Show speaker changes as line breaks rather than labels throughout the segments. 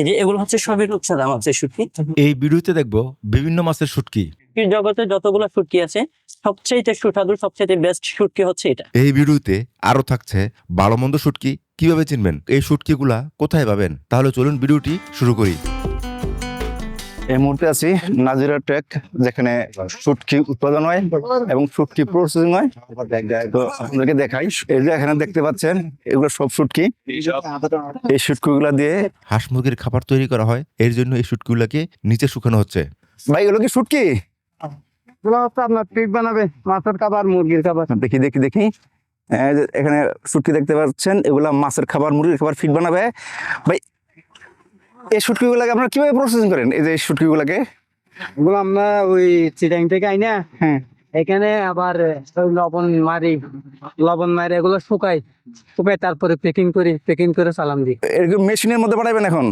এই যে এগুলো হচ্ছে সবই রূপসাদা মাছের শুটকি
এই ভিডিওতে দেখব বিভিন্ন মাছের শুটকি
জগতে যতগুলো শুটকি আছে সবচেয়ে সুস্বাদু সবচেয়ে বেস্ট শুটকি হচ্ছে এটা।
এই ভিডিওতে আরও থাকছে ভালো মন্দ শুটকি কীভাবে চিনবেন? এই শুটকিগুলা কোথায় পাবেন? তাহলে চলুন ভিডিওটি শুরু করি।
এই মুহূর্তে আছি নাজিরা ট্রেক যেখানে শুটকি উৎপাদন হয় এবং শুটকি প্রসেসিং হয়। তো আপনাদেরকে দেখাই। এই যে এখানে দেখতে পাচ্ছেন এগুলো সব শুটকি। এই শুটকিগুলা দিয়ে
হাঁস মুরগির খাবার তৈরি করা হয়। এর জন্য এই শুটকিগুলাকে নিচে শুকানো হচ্ছে।
ভাই এগুলো কি শুটকি?
এগুলো হচ্ছে আপনার পিক বানাবে মাছের খাবার মুরগির খাবার।
দেখি দেখি দেখি। এখানে শুটকি দেখতে পাচ্ছেন এগুলা মাছের খাবার মুরগির খাবার ফিট বানাবে। ভাই এই শুটকিগুলাকে আপনারা কীভাবে প্রসেসিং করেন? এই যে শুটকিগুলাকে?
এগুলো আমরা ওই চিটাং থেকে আই না।
হ্যাঁ।
এখানে আবার লবণ মারি লবণ মারি এগুলো শুকাই শুকাই তারপরে প্যাকিং করি প্যাকিং করে সালাম দিই।
এরকম মেশিনের মধ্যে পাঠাবেন এখন?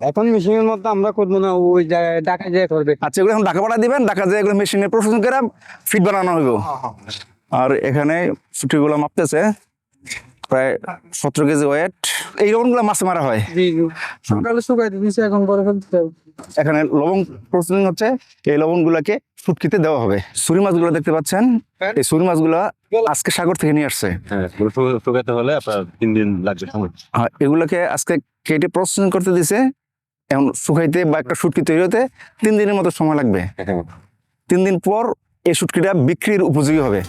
এখন মেশিনের মধ্যে আমরা করব না ওই জায়গায় ঢাকা যায় করবে।
আচ্ছা এগুলো এখন ঢাকা পাঠা দিবেন ঢাকা দিয়ে এগুলো মেশিনে প্রসেসিং করে ফিট বানানো হইব। আর এখানে ছুটিগুলো মাপতেছে। প্রায় সতেরো কেজি ওয়েট এই রকমগুলো মাছে মারা হয়।
সকালে শুকাই দিয়েছে এখন পরে ফেলতে
এখানে লবণ প্রসেসিং হচ্ছে এই লবণগুলোকে শুটকিতে দেওয়া হবে। সুরি মাছগুলো দেখতে পাচ্ছেন। এই সুরি মাছগুলো আজকে সাগর থেকে নিয়ে আসছে।
হ্যাঁ শুকাতে হলে আপনার তিন দিন লাগবে সময়।
এগুলোকে আজকে কেটে প্রসেসিং করতে দিছে। এখন শুকাইতে বা একটা শুটকি তৈরি হতে তিন দিনের মতো সময় লাগবে। তিন দিন পর এই শুটকিটা বিক্রির উপযোগী হবে।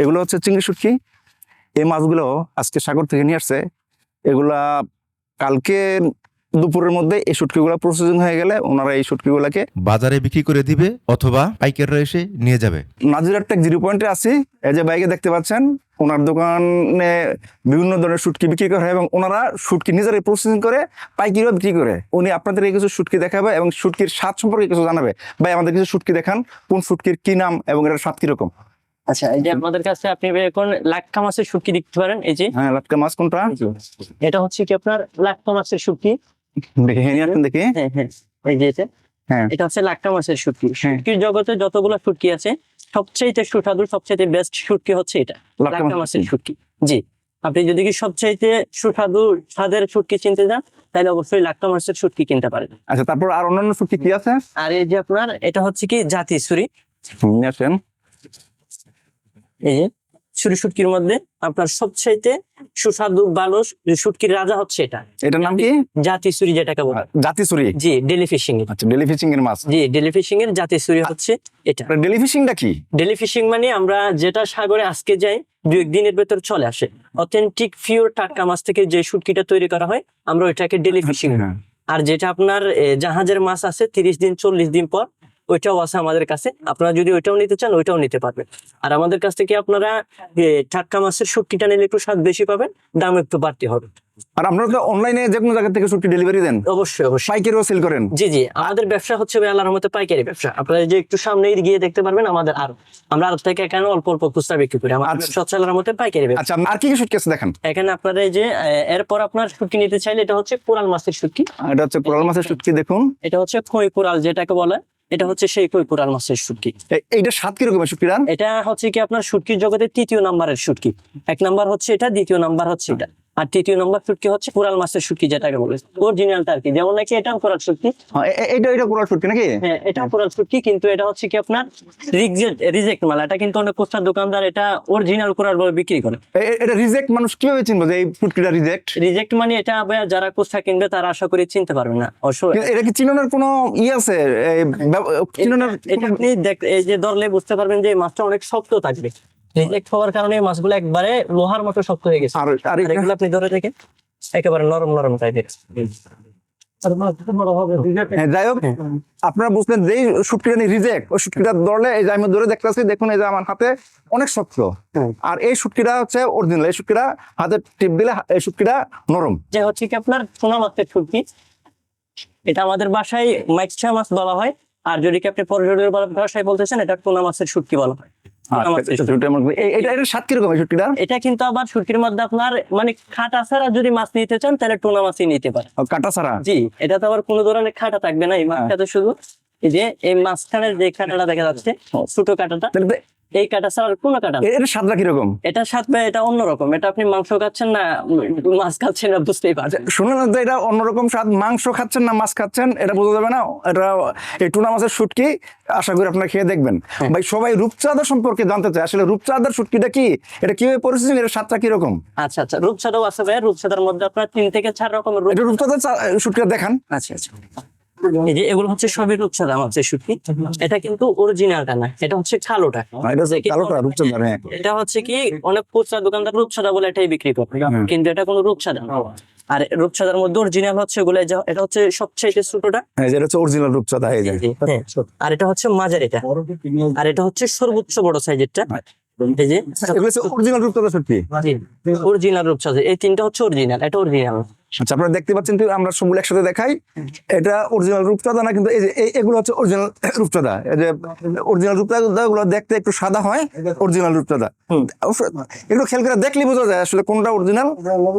এগুলো হচ্ছে চিংড়ি শুটকি। এই মাছগুলো আজকে সাগর থেকে নিয়ে আসছে। এগুলা কালকে দুপুরের মধ্যে এই শুটকিগুলো প্রসেসিং হয়ে গেলে ওনারা এই শুটকিগুলোকে
বাজারে বিক্রি করে দিবে অথবা পাইকাররা এসে নিয়ে যাবে।
নাজিরার টেক জিরো পয়েন্টে আছি। এই যে বাইকে দেখতে পাচ্ছেন ওনার দোকানে বিভিন্ন ধরনের শুটকি বিক্রি করা হয় এবং ওনারা শুটকি নিজেরাই প্রসেসিং করে পাইকিরিও বিক্রি করে। উনি আপনাদের কিছু শুটকি দেখাবে এবং শুটকির স্বাদ সম্পর্কে কিছু জানাবে। ভাই আমাদের কিছু শুটকি দেখান। কোন শুটকির কি নাম এবং এটার স্বাদ কীরকম?
আচ্ছা এই যে আপনাদের কাছে আপনি এখন লাক্কা মাছের শুটকি দেখতে পারেন এই যে।
হ্যাঁ লাটকা মাছ কোনটা?
এটা হচ্ছে কি আপনার লাক্কা মাছের শুটকি?
দেখি হ্যাঁ
হ্যাঁ এই যে এটা।
হ্যাঁ।
এটা হচ্ছে লাক্কা মাছের শুটকি। শুটকির জগতে যতগুলো শুটকি আছে সবচেয়ে সুস্বাদু সবচেয়ে বেস্ট শুটকি হচ্ছে এটা লাক্কা মাছের শুটকি। জি। আপনি যদি কি সবচাইতে সুস্বাদু স্বাদের শুটকি চিনতে চান তাহলে অবশ্যই লাক্কা মাছের শুটকি কিনতে পারেন।
আচ্ছা তারপর আর অন্যান্য শুটকি কি আছে?
আর এই যে আপনার এটা হচ্ছে কি জাতি ছুরি
আসেন।
এই যে ছুরি শুটকির মধ্যে আপনার সবচাইতে সুস্বাদু ভালো শুটকির রাজা হচ্ছে এটা।
এটার নাম কি?
জাতি ছুরি যেটাকে বলে।
জাতি সুরি
জি ডেলি ফিশিং
আচ্ছা ডেলি ফিশিং এর মাছ।
জি ডেলি ফিশিং এর জাতি ছুরি হচ্ছে এটা।
ডেলি ফিশিংটা কি?
ডেলি ফিশিং মানে আমরা যেটা সাগরে আজকে যাই দু একদিনের ভেতর চলে আসে। অথেন্টিক পিওর টাটকা মাছ থেকে যে শুটকিটা তৈরি করা হয় আমরা ওইটাকে ডেলি ফিশিং
হ্যাঁ।
আর যেটা আপনার জাহাজের মাছ আছে তিরিশ দিন চল্লিশ দিন পর ওইটাও আছে আমাদের কাছে। আপনারা যদি ওইটাও নিতে চান ওইটাও নিতে পারবেন। আর আমাদের কাছ থেকে আপনারা টাটকা মাছের শুটকিটা নিলে একটু স্বাদ বেশি পাবেন দাম একটু বাড়তি হবে।
আর আপনারা অনলাইনে যে কোনো জায়গা থেকে শুটকি ডেলিভারি দেন।
অবশ্যই অবশ্যই।
পাইকারিও সেল করেন।
জি জি আমাদের ব্যবসা হচ্ছে ভাই আল্লাহর মতো পাইকারি ব্যবসা। আপনারা যে একটু সামনে গিয়ে দেখতে পারবেন আমাদের আর। আমরা আর থেকে এখানে অল্প অল্প খুচরা বিক্রি করি। আমাদের
আচ্ছা।
ব্যবসা হচ্ছে আল্লাহর মতো পাইকারি ব্যবসা।
আচ্ছা আর কি কি শুটকি আছে দেখেন?
এখানে আপনারা এই যে এরপর আপনার শুটকি নিতে চাইলে এটা হচ্ছে কোরাল মাছের শুটকি।
এটা হচ্ছে কোরাল মাছের শুটকি দেখুন।
এটা হচ্ছে খই কোরাল যেটাকে বলে। এটা হচ্ছে সেই কৈপুরাল কোরাল মাছের শুটকি
এটা এইটা স্বাদ কীরকম শুটকি
এটা হচ্ছে কি আপনার শুটকির জগতের তৃতীয় নাম্বারের শুটকি এক নাম্বার হচ্ছে এটা দ্বিতীয় নাম্বার হচ্ছে এটা। আর তৃতীয় নম্বর শুটকি হচ্ছে কোরাল মাছের শুটকি যেটাকে বলে অরিজিনালটা আর কি যেমন নাকি এটা কোরাল শুটকি
এ- এ- এইটা এটা কোরাল শুটকি নাকি?
হ্যাঁ এটা কোরাল শুটকি কিন্তু এটা হচ্ছে কি আপনার রিজেক্ট রিজেক্ট মাল। এটা কিন্তু অনেক কোস্টার দোকানদার এটা অরিজিনাল কোরাল বলে বিক্রি করে।
এটা রিজেক্ট মানুষ কীভাবে চিনবো যে এই শুটকিটা রিজেক্ট?
রিজেক্ট মানে এটা যারা কোস্টা কিনবে তারা আশা করি চিনতে পারবে না।
এটা কি চিনানোর কোনো ই আছে? চিনানোর
এটা আপনি দেখ এই যে ধরলে বুঝতে পারবেন যে মাছটা অনেক শক্ত থাকবে। রিজেক্ট হওয়ার কারণে মাছগুলো একবারে লোহার মতো শক্ত হয়ে গেছে।
আর
এগুলো আপনি ধরে দেখেন একেবারে নরম নরম টাইপের।
হ্যাঁ, যাই হোক আপনারা বুঝলেন যে এই শুটকিটা রিজেক্ট ওই শুটকিটা ধরলে এই যে আমি ধরে দেখতেছি দেখুন এই যে আমার হাতে অনেক শক্ত। আর এই শুটকিটা হচ্ছে অরিজিনাল এই শুটকিটা হাতে টিপ দিলে এই শুটকিটা নরম।
যে হচ্ছে কি আপনার সোনা মাছের শুটকি এটা আমাদের বাসায় মাছ বলা হয়। আর যদি কি আপনি পর্যটকের ভাষায় বলতেছেন এটা টুনা মাছের শুটকি বলা হয়।
আচ্ছা, এই- এটা
কিন্তু আবার শুটকির মধ্যে আপনার মানে খাটা ছাড়া যদি মাছ নিতে চান তাহলে টোনা মাছই নিতে পারে
ও, কাটা ছাড়া?
জি এটা তো আবার কোনো ধরনের খাটা থাকবে না এই মাছটা তো শুধু এই যে এই মাঝখানের যে কাঁটাটা দেখা যাচ্ছে ছোট কাঁটাটা এই কাটা ছাড়া কোনো কাটা?
এটা স্বাদটা কীরকম?
এটা স্বাদ ভাই এটা অন্যরকম এটা আপনি মাংস খাচ্ছেন না মাছ খাচ্ছেন না বুঝতেই পারছেন।
শুনুন তো এটা অন্যরকম স্বাদ মাংস খাচ্ছেন না মাছ খাচ্ছেন এটা বোঝা যাবে না? এটা এই টুনা মাছের শুটকি আশা করি আপনারা খেয়ে দেখবেন। ভাই সবাই রূপচাঁদা সম্পর্কে জানতে চায়। আসলে রূপচাঁদার শুটকিটা কি? এটা কীভাবে পরিস্থিতি এর স্বাদটা কীরকম?
আচ্ছা আচ্ছা রূপসাদাও আছে ভাই রূপসাদার মধ্যে আপনার তিন থেকে চার রকমের
রূপচাঁদার শুটকিটা দেখান।
আচ্ছা আচ্ছা। এই যে এগুলো হচ্ছে সবই রূপসাদা মাছের শুটকি এটা কিন্তু অরিজিনালটা না এটা হচ্ছে কালোটা।
কালোটা রূপচাঁদার হ্যাঁ।
এটা হচ্ছে কি অনেক খুচরা দোকানদার রূপসাদা বলে এটাই বিক্রি করে। কিন্তু এটা কোনো রূপসাদা না। আর রূপসাদার মধ্যে অরিজিনাল হচ্ছে এগুলো এটা হচ্ছে সবচেয়ে ছোটটা।
হ্যাঁ যেটা হচ্ছে অরিজিনাল রূপচাঁদা এই
হ্যাঁ, আর এটা হচ্ছে মাঝার এটা আর এটা হচ্ছে সর্বোচ্চ বড় সাইজেরটা। এই যে
অরিজিনাল রূপচাঁদা
অরিজিনাল এই তিনটা হচ্ছে অরিজিনাল এটা অরিজিনাল
আচ্ছা আপনারা দেখতে পাচ্ছেন তো আমরা সবগুলো একসাথে দেখাই। এটা অরিজিনাল রূপচাঁদা না কিন্তু এই যে এগুলো হচ্ছে অরিজিনাল রূপচাঁদা। এই যে অরিজিনাল রূপচাঁদা গুলো দেখতে একটু সাদা হয় অরিজিনাল রূপচাঁদা। এগুলো খেয়াল করে দেখলেই বোঝা যায় আসলে কোনটা অরিজিনাল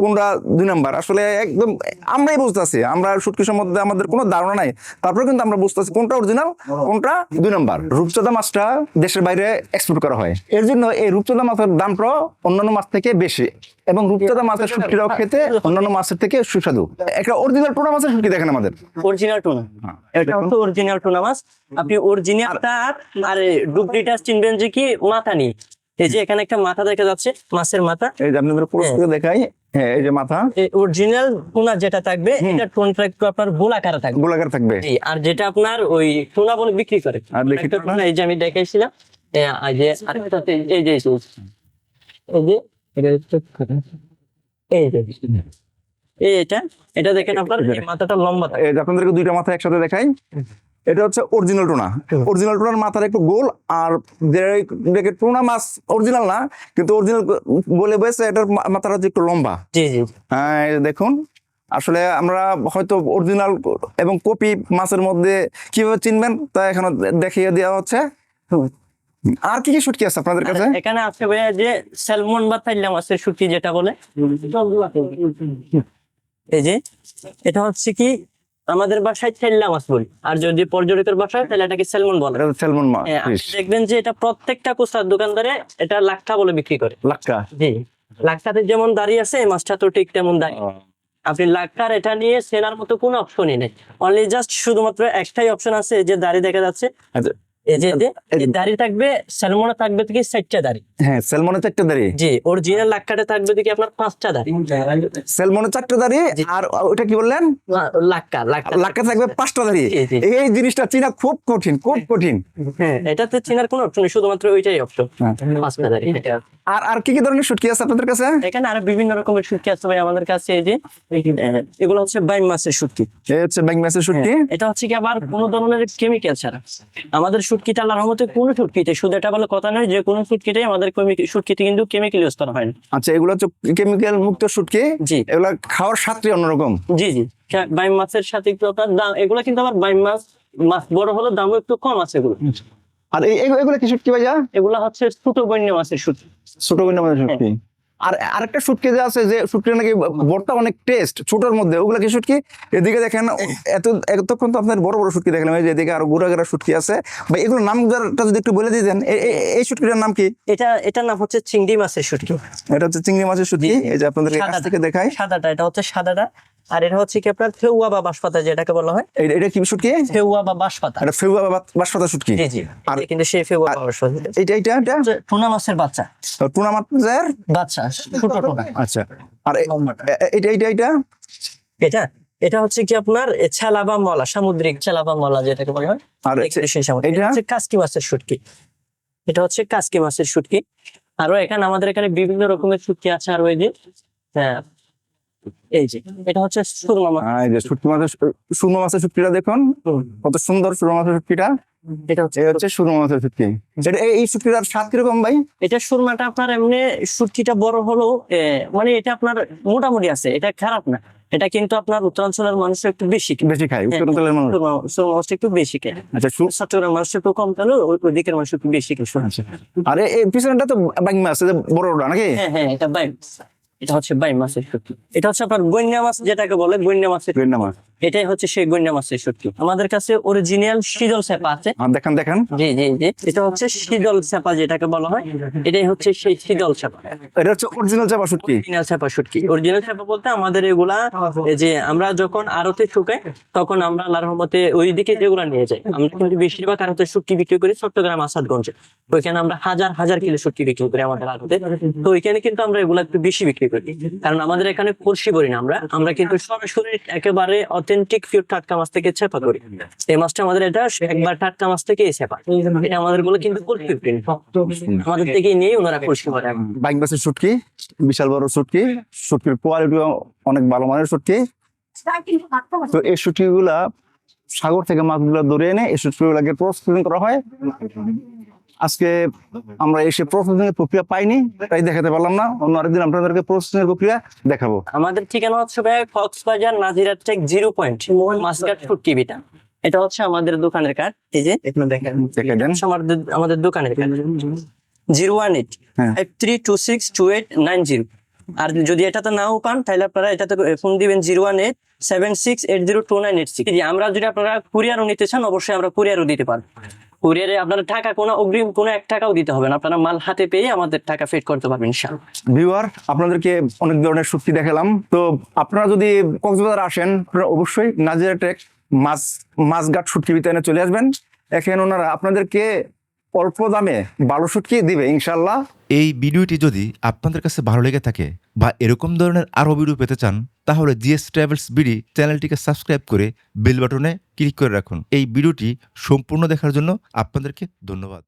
কোনটা দুই নাম্বার। আসলে একদম আমরাই বুঝতেছি আমরা সুটকি সম্বন্ধে আমাদের কোনো ধারণা নাই। তারপরে কিন্তু আমরা বুঝতেছি কোনটা অরিজিনাল কোনটা দুই নাম্বার। রূপচাঁদা মাছটা দেশের বাইরে এক্সপোর্ট করা হয়। এর জন্য এই রূপচাঁদা মাছের দামটা অন্যান্য মাছ থেকে বেশি। এবং রূপচাঁদা মাছের শুটকিটাও খেতে অন্যান্য মাছের থেকে সুস্বাদু। একটা অরিজিনাল টোনা মাছের শুটকি দেখেন আমাদের।
Original tuna. এটা হচ্ছে অরিজিনাল টুনা মাছ। আপনি অরিজিনালটা আর ডুপ্লিকেট চিনবেন যে কি মাথা নেই। এই যে এখানে একটা মাথা দেখা যাচ্ছে মাছের মাথা।
এই যে আপনাদের পুরস্কার দেখাই। হ্যাঁ এই যে মাথা।
অরিজিনাল টুনা যেটা থাকবে এটা টুনটা একটু আপনার গোলাকারে থাকবে।
গোলাকার থাকবে।
আর যেটা আপনার ওই টুনা বলে বিক্রি করে।
আর
এই যে আমি দেখাইছিলাম। এ, আর যে আরেকটা এই- এই এই যে, এই যে এটা হচ্ছে- এই যে এটা এটা দেখেন আপনার মাথাটা লম্বা থাকে।
আপনাদেরকে দুইটা মাথা একসাথে দেখাই। এটা হচ্ছে অরিজিনাল টোনা। অরিজিনাল টোনার মাথার একটু গোল আর যে টোনা মাছ অরিজিনাল না কিন্তু অরিজিনাল বলে বসে এটার মাথাটা হচ্ছে একটু লম্বা।
জি জি
হ্যাঁ দেখুন আসলে আমরা হয়তো অরিজিনাল এবং কপি মাছের মধ্যে কীভাবে চিনবেন তা এখানে দেখিয়ে দেওয়া হচ্ছে। আর কি কি শুটকি আছে আপনাদের কাছে?
এখানে আছে ভাইয়া যে স্যালমন বা থাইলা মাছের শুটকি যেটা বলে। এই যে এটা হচ্ছে কি আমাদের বাসায় থাইলা মাছ বলি। আর যদি পর্যটকের বাসায় তাহলে এটাকে স্যালমন বলে।
এটা স্যালমন মাছ
হ্যাঁ, দেখবেন যে এটা প্রত্যেকটা কোস্টার দোকানদারে এটা লাখটা বলে বিক্রি করে।
লাক্কা?
জি। লাখটাতে যেমন দাঁড়িয়ে আছে এই মাছটা তো ঠিক তেমন দাঁড়িয়ে আপনি লাখটার এটা নিয়ে সেনার মতো কোনো অপশনই নেই। অনলি জাস্ট শুধুমাত্র একটাই অপশন আছে যে দাড়ি দেখা যাচ্ছে।
আচ্ছা,
এই যে যে দাড়ি থাকবে স্যালমনে থাকবে থেকে চারটা দাড়ি?
হ্যাঁ স্যালমনের চারটে দাঁড়িয়ে
জি অরিজিনাল লাক্কাটে থাকবে দেখি আপনার পাঁচটা দাঁড়ি?
স্যালমনের চারটে দাঁড়িয়ে আর ওটা কি বললেন?
লাক্কা লাক্কা।
লাক্কা থাকবে পাঁচটা দাঁড়িয়ে
জি, জি।
এই জিনিসটা চিনা খুব কঠিন খুব কঠিন।
হ্যাঁ এটাতে চেনার কোনো অপশন শুধুমাত্র ওইটাই অপশন
হ্যাঁ।
পাঁচটা দাঁড়ি
আর আর কি কি ধরনের শুটকি আছে আপনাদের কাছে?
এখানে আরও বিভিন্ন রকমের শুটকি আছে ভাই আমাদের কাছে এই যে এগুলো হচ্ছে বাইম মাছের শুটকি।
এই হচ্ছে ব্যাংক মাছের শুটকি।
হ্যাঁ, এটা হচ্ছে কি আবার কোন ধরনের কেমিক্যাল ছাড়া। আমাদের শুটকিটা আল্লাহর রহমতে কোনো শুটকিতে শুধু এটা বলে কথা নয় যে কোনো শুটকিটাই আমাদের শুটকিতে কিন্তু কেমিক্যাল ইউজ করা হয়। না
আচ্ছা এগুলো হচ্ছে কেমিক্যাল মুক্ত শুটকি
জি।
এগুলো খাওয়ার স্বাদটি অন্যরকম?
জি জি। কা- বাইম মাছের সাথে একটু আপনার দাম এগুলো কিন্তু আবার বাইম মাছ মাছ বড় হলো দামও একটু কম আছে এগুলো।
আর এই- এগুলো কি শুটকি ভাইয়া?
এগুলো হচ্ছে ছোট বন্য মাছের শুটকি
ছোট বিন্দু মাছের শুটকি আর আরেকটা শুটকি যে আছে যে শুটকি নাকি বড়টা অনেক টেস্ট ছোটর মধ্যে ওগুলো কি শুটকি? এদিকে দেখেন এত এতক্ষণ তো আপনার বড় বড় শুটকি দেখলাম এই যে এদিকে আরও গুড়া গুড়া শুটকি আছে। বা এগুলোর নামটা যদি একটু বলে দিতেন এই শুটকিটার নাম কি?
এটা এটার নাম হচ্ছে চিংড়ি মাছের শুটকি।
এটা হচ্ছে চিংড়ি মাছের শুটকি এই যে আপনাদের কাছ থেকে দেখাই।
সাদাটা এটা হচ্ছে সাদাটা। আর এটা হচ্ছে কি আপনার ফেউয়া বা বাঁশপাতা যেটাকে বলা হয়।
এটা কি শুটকি?
ফেউয়া বা বাঁশপাতা।
এটা ফেউয়া বা বাঁশপাতা শুটকি?
জি জি।
আর-
কিন্তু সেই ফেউয়া বা বাঁশপাতা।
এইটা এটা
হচ্ছে টুনা মাছের বাচ্চা।
টুনা মাছের?
বাচ্চা ছোট টুনা।
আচ্ছা। আর এ- এ- এইটা এইটা এইটা?
এটা এটা হচ্ছে কি আপনার ছেলা বা মলা সামুদ্রিক ছেলা বা মলা যেটাকে বলা হয়।
আর
সেই সামুদ্রিক।
এটা?
এটা হচ্ছে কাস্কি মাছের শুটকি। এটা হচ্ছে কাস্কি মাছের শুটকি। আরও এখানে আমাদের এখানে বিভিন্ন রকমের শুটকি আছে। আর ওই যে হ্যাঁ। এই যে এটা হচ্ছে সুরমা মাছ।
এই যে শুটকি মাছের সুরমা মাছের শুটকিটা দেখুন। কত সুন্দর সুরমা মাছের শুটকিটা।
এটা হচ্ছে
হচ্ছে সুরমা মাছের শুটকি। এটা এই- এই শুটকিটার স্বাদ কীরকম ভাই?
এটা সুরমাটা আপনার এমনি শুটকিটা বড় হলো মানে এটা আপনার মোটামুটি আছে এটা খারাপ না। এটা কিন্তু আপনার উত্তরাঞ্চলের মানুষ একটু বেশি
বেশি খাই
হ্যাঁ,
উত্তরাঞ্চলের মানুষ।
সুরমা- সুরমা মাছটা একটু বেশি খায়।
আচ্ছা
চট্টগ্রাম মানুষ একটু কম তাহলে ওই ওই দিকের মানুষ একটু বেশি খায়।
আচ্ছা। আরে এই পিছনটা তো বাং মাছ এই যে বড়টা নাকি?
হ্যাঁ হ্যাঁ এটা বাই এটা হচ্ছে বাই মাছের এটা হচ্ছে আপনার বন্যা মাছ যেটাকে বলে বন্যা মাছের
বন্যা মাছ।
এটাই হচ্ছে সেই গন্যা মাছের শুটকি আমাদের কাছে অরিজিনাল শীতল চেপা আছে।
দেখেন দেখেন।
জি জি জি। এটা হচ্ছে শীতল চেপা যেটাকে বলা হয়। এটাই হচ্ছে সেই শীতল চেপা
এটা হচ্ছে অরিজিনাল চাপা শুটকি
অরিজিনাল চেপা শুটকি অরিজিনাল চেপা বলতে আমাদের এগুলা এই যে আমরা যখন আড়তে শুকাই তখন আমরা আল্লাহর রহমতে ওই দিকে যেগুলা নিয়ে যাই। আমরা কিন্তু বেশিরভাগ আড়তে শুটকি বিক্রি করি চট্টগ্রাম আসাদগঞ্জে। ওইখানে আমরা হাজার হাজার কিলো শুটকি বিক্রি করি আমাদের আড়তে। তো ওইখানে কিন্তু আমরা এগুলা একটু বেশি বিক্রি করি। কারণ আমাদের এখানে কলসি করি না আমরা। আমরা কিন্তু সরাসরি একেবারে অথেন্টিক পিওর টাটকা মাছ থেকে চেপা করি। এই মাছটা আমাদের এটা একবার টাটকা মাছ থেকে চেপা এটা আমাদেরগুলো কিন্তু কলসি প্রিন্ট। আমাদের থেকে নিয়ে ওনারা কলসি করে।
বাইক বাসের শুটকি বিশাল বড় শুটকি শুটকির কোয়ালিটি অনেক ভালো মানের শুটকি তো এই শুটকিগুলা সাগর থেকে মাছগুলো ধরে এনে এই শুটকিগুলোকে প্রসেসিং করা হয়। আজকে আমরা এসে প্রসেসিং এর প্রক্রিয়া পাইনি তাই দেখাতে পারলাম না। অন্য আরেকদিন আপনাদেরকে প্রসেসিং এর প্রক্রিয়া দেখাবো।
আমাদের ঠিকানা হচ্ছে ভাই কক্সবাজার নাজিরা টেক জিরো পয়েন্ট মাসকাট ফুটকি বিটা এটা হচ্ছে আমাদের দোকানের কার্ড এই যে। দেখেন
দেখে দেন।
আমাদের আমাদের দোকানের কার্ড। জিরো ওয়ান এইট
হ্যাঁ।
Five three two six two eight nine zero. আর যদি এটাতে নাও পান তাহলে আপনারা এটাতে ফোন দিবেন zero one eight seven six eight zero two nine eight six. আমরা যদি আপনারা কুরিয়ারও নিতে চান অবশ্যই আমরা কুরিয়ারও দিতে পারব। কুরিয়ারে আপনারা টাকা কোনো অগ্রিম কোনো এক টাকাও দিতে হবে না। আপনারা মাল হাতে পেয়ে আমাদের টাকা ফেড করতে পারবেন ইনশাআল্লাহ।
ভিউয়ার আপনাদেরকে অনেক ধরনের শুটকি দেখালাম। তো আপনারা যদি কক্সবাজার আসেন আপনারা অবশ্যই নাজিরা টেক মাছ মাছঘাট শুটকি বিতানে চলে আসবেন। এখানে ওনারা আপনাদেরকে অল্প দামে ভালো শুটকি দিবে ইনশাল্লাহ
এই ভিডিওটি যদি আপনাদের কাছে ভালো লেগে থাকে বা এরকম ধরনের আরও ভিডিও পেতে চান তাহলে জিএস ট্রাভেলস বিডি চ্যানেলটিকে সাবস্ক্রাইব করে বেল বাটনে ক্লিক করে রাখুন। এই ভিডিওটি সম্পূর্ণ দেখার জন্য আপনাদেরকে ধন্যবাদ।